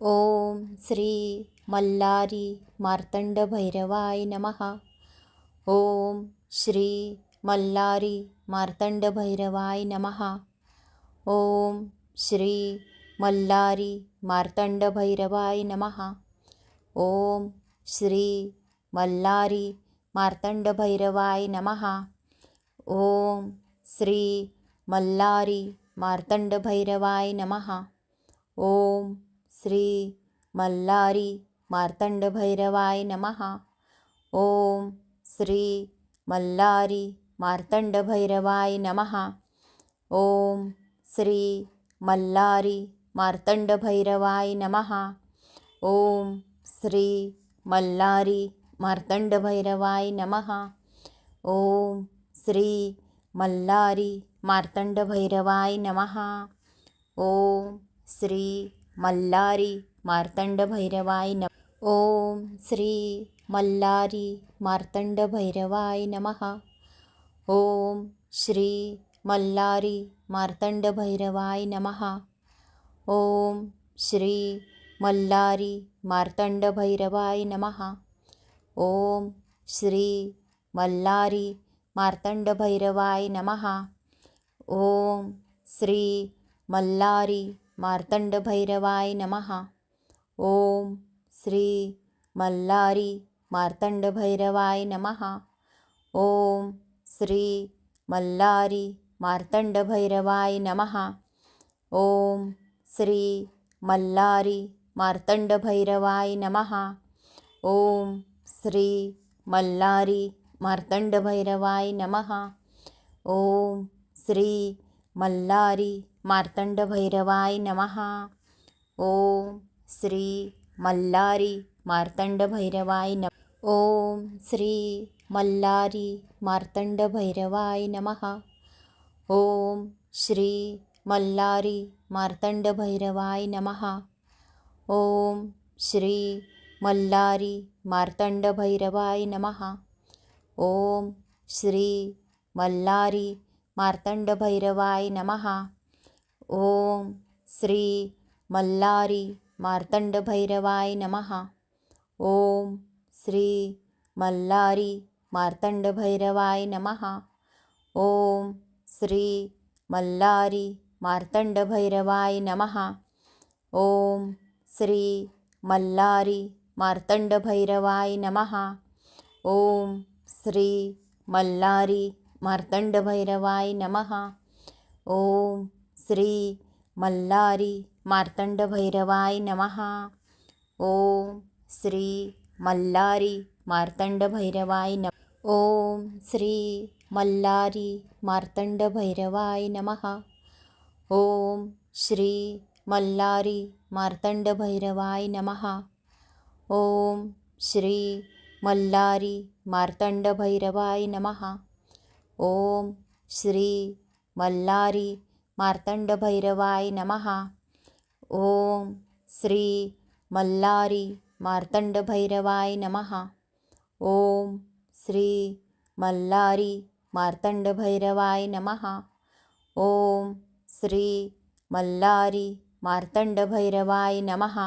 ओम श्री मल्लारी मार्तंड भैरवाय नमः। ओम श्री मल्लारी मार्तंड भैरवाय नमः। ओम श्री मल्लारी मार्तंड भैरवाय नमः। ओम श्री मल्लारी मार्तंड भैरवाय नमः। ओम श्री मल्लारी मार्तंड भैरवाय नमः। ओम श्री मल्लारी मार्तंड भैरवाय नमः। ओम श्री मल्लारी मार्तंड भैरवाय नमः। ओम श्री मल्लारी मार्तंड भैरवाय नमः। ओम श्री मल्लारी मार्तंड भैरवाय नमः। ओम श्री मल्लारी मार्तंड भैरवाय नमः। ओम श्री मल्लारी मार्तंड भैरवाय नम. ओम श्री मल्लारी मार्तंड भैरवाय नमः. ओम श्री मल्लारी मार्तंड भैरवाय नमः. ओम श्री मल्लारी मार्तंड भैरवाय नमः. ओम श्री मल्लारी मार्तंड भैरवाय नमः. ओम श्री मल्लारी मार्तंड भैरवाय नमः। ओम श्री मल्लारी मार्तंड भैरवाय नमः। ओम श्री मल्लारी मार्तंड भैरवाय नमः। ओम श्री मल्लारी मार्तंड भैरवाय नमः। ओम श्री मल्लारी मार्तंड भैरवाय नमः। ओम श्री मल्लारी मार्तंड भैरवाय नमः। ओम श्री मल्लारी मार्तंड भैरवाय नम ओम श्री मल्लारी मार्तंड भैरवाय नमः। ओम श्री मल्लारी मार्तंड भैरवाय नमः। ओम श्री मल्लारी मार्तंड भैरवाय नमः। ओम श्री मल्लारी मार्तंड भैरवाय नमः. ओम श्री मल्लारी मार्तंड भैरवाय नमः. ओम श्री मल्लारी मार्तंड भैरवाय नमः. ओम श्री मल्लारी मार्तंड भैरवाय नमः. ओम श्री मल्लारी मार्तंड भैरवाय नमः. ओम श्री मल्लारी मार्तंडभैरवाय नमहा ओम श्री मल्लारी मार्तंडभैरवाय नमहा ओम श्री मल्लारी मार्तंडभैरवाय नम। ओम श्री मल्लारी मार्तंडभैरवाय नमहा ओम श्री मल्लारी मार्तंडभैरवाय नमहा ओम श्री मल्लारी मार्तंडभैरवाय नमहा ओम श्री मल्लारी मार्तंड भैरवाय नमः। ओम श्री मल्लारी मार्तंड भैरवाय नमः। ओम श्री मल्लारी मार्तंड भैरवाय नमः। ओम श्री मल्लारी मार्तंड भैरवाय नमः।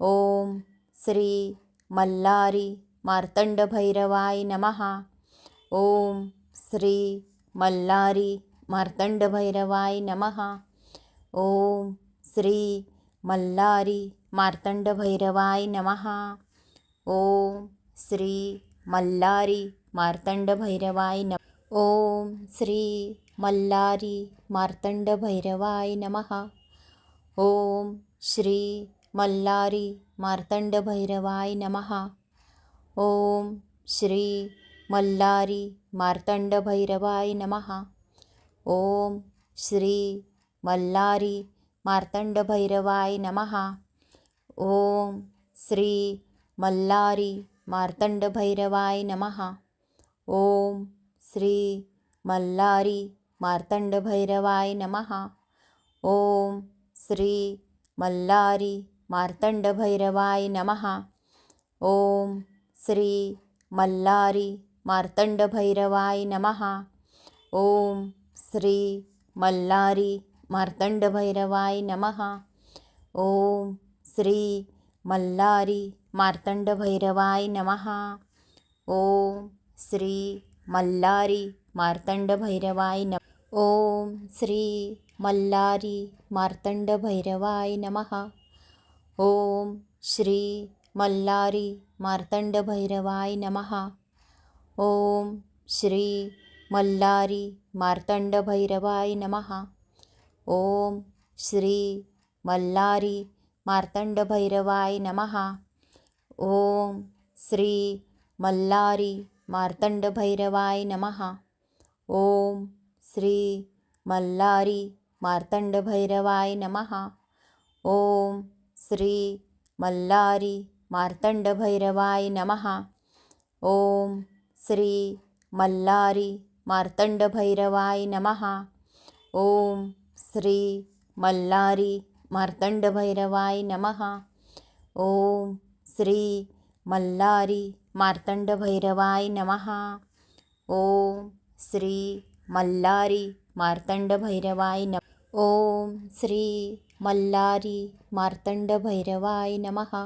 ओम श्री मल्लारी मार्तंड भैरवाय नमः। ओम श्री मल्लारी मार्तंड भैरवाय नमः। ओम श्री मल्लारी मार्तंड भैरवाय नमः। ओम श्री मल्लारी मार्तंड भैरवाय नमः। ओम श्री मल्लारी मार्तंड भैरवाय नमः। ओम श्री मल्लारी मार्तंड भैरवाय नमः। ओम श्री मल्लारी मार्तंडभैरवाय नमहा ओम श्री मल्लारी मार्तंडभैरवाय नमहा ओम श्री मल्लारी मार्तंडभैरवाय नमहा ओम श्री मल्लारी मार्तंडभैरवाय नमहा ओम श्री मल्लारी मार्तंडभैरवाय नमहा ओम श्री मल्लारी मार्तंड भैरवाय नमः। ओम श्री मल्लारी मार्तंड भैरवाय नमः। ओम श्री मल्लारी मार्तंड भैरवाय नमः। ओम श्री मल्लारी मार्तंड भैरवाय नमः। ओम श्री मल्लारी मार्तंड भैरवाय नमः। ओम श्री मल्लारी मार्तंडभैरवाय नमः। ओम श्री मल्लारी मार्तंड भैरवाय नमहा ओम श्री मल्लारी मार्तंड भैरवाय नमहा ओम श्री मल्लारी मार्तंड भैरवाय नमहा ओम श्री मल्लारी मार्तंड भैरवाय नमहा ओम श्री मल्लारी मार्तंड भैरवाय नमहा ओम श्री मल्लारी मार्तंड भैरवाय नमहा ओम श्री मल्लारी मार्तंड भैरवाय नमहा ओम श्री मल्लारी मार्तंड भैरवाय नमहा ओम श्री मल्लारी मार्तंडभैरवाय नम। ओम श्री मल्लारी मार्तंड भैरवाय नमहा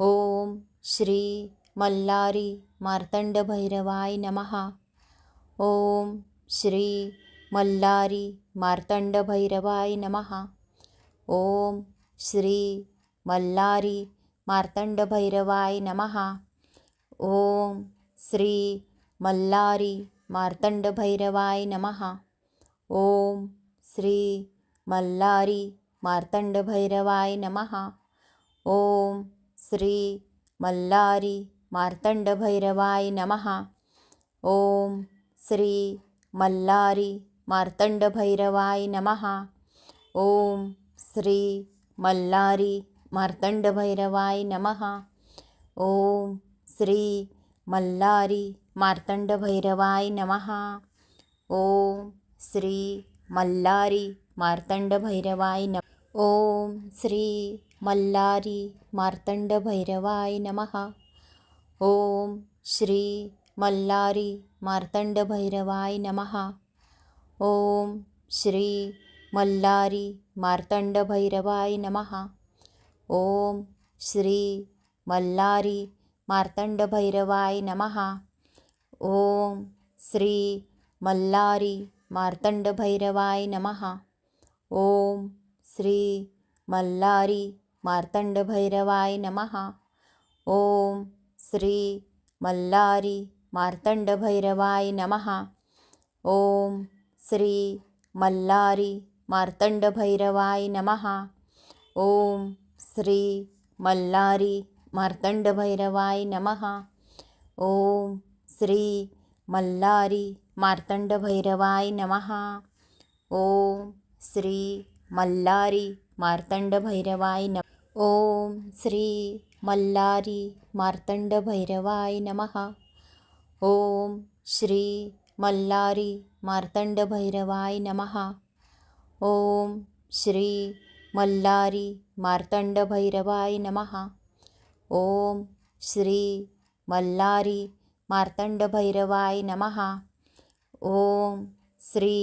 ओम श्री मल्लारी मार्तंडभैरवाय नमः। ओम श्री मल्लारी मार्तंडभैरवाय नम। ओम श्री मल्लारी मार्तंडभैरवाय नमः। ओम श्री मल्लारी मार्तंडभैरवाय नमः। ओम श्री मल्लारी मार्तंडभैरवाय नमः। ओम श्री मल्लारी मार्तंडभैरवाय नमः। ओम श्री मल्लारी मार्तंडभैरवाय नमः। ओम श्री मल्लारी मार्तंडभैरवाय नमः। ओम श्री मल्लारी मार्तंडभैरवाय नमः। ओम श्री मल्लारी मार्तंडभैरवाय नम। ओम श्री मल्लारी मार्तंडभैरवाय नमः। ओम श्री मल्लारी मार्तंड भैरवाय नमहा ओम श्री मल्लारी मार्तंड भैरवाय नमहा ओम श्री मल्लारी मार्तंड भैरवाय नमहा ओम श्री मल्लारी मार्तंड भैरवाय नमहा ओम श्री मल्लारी मार्तंड भैरवाय नमहा ओम श्री मल्लारी मार्तंडभैरवाय नमः। ओम श्री मल्लारी मार्तंडभैरवाय नमः। ओम श्री मल्लारी मार्तंडभैरवाय नमः। ओम श्री मल्लारी मार्तंडभैरवाय नमः। ओम श्री मल्लारी मार्तंडभैरवाय नमः। ओम श्री मल्लारी मार्तंड भैरवाय नमहा ओम श्री मल्लारी मार्तंड भैरवाय नमहा ओम श्री मल्लारी मार्तंड भैरवाय नमहा ओम श्री मल्लारी मार्तंड भैरवाय नमहा ओम श्री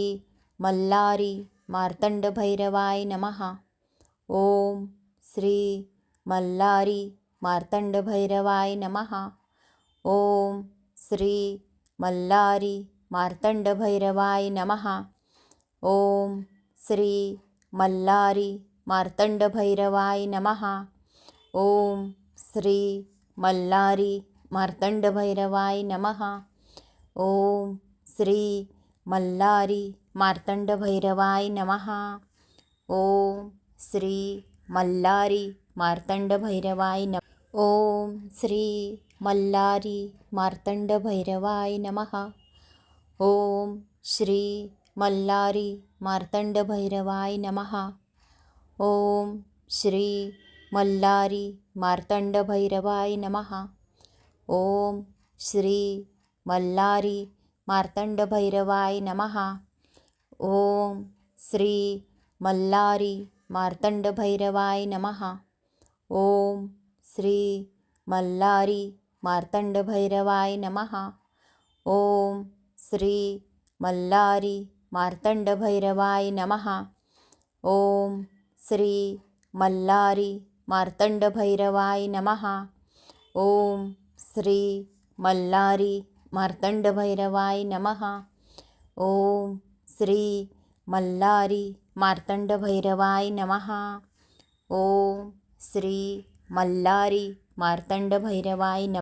मल्लारी मार्तंड भैरवाय नमहा ओम श्री मल्लारी मार्तंड भैरवाय नमहा ओम श्री मल्लारी मार्तंड भैरवाय नमहा ओम श्री मल्लारी मार्तंड भैरवाय नमहा ओम श्री मल्लारी मार्तंड भैरवाय नमहा ओम श्री मल्लारी मार्तंड भैरवाय नमहा ओम श्री मल्लारी मार्तंड नम। ओम श्री मल्लारी मार्तंड भैरवाय नमहा ओम श्री मल्लारी मार्तंड भैरवाय नमहा ओम श्री मल्लारी मार्तंड भैरवाय नमहा ओम श्री मल्लारी मार्तंड भैरवाय नमहा ओम श्री मल्लारी मार्तंड भैरवाय नमहा ओम श्री मल्लारी मार्तंड भैरवाय नमः। ओम श्री मल्लारी मार्तंड भैरवाय नमः। ओम श्री मल्लारी मार्तंड भैरवाय नमः। ओम श्री मल्लारी मार्तंड भैरवाय नमः। ओम श्री मल्लारी मार्तंड भैरवाय नमः। ओम श्री मल्लारी मार्तंड भैरवाय न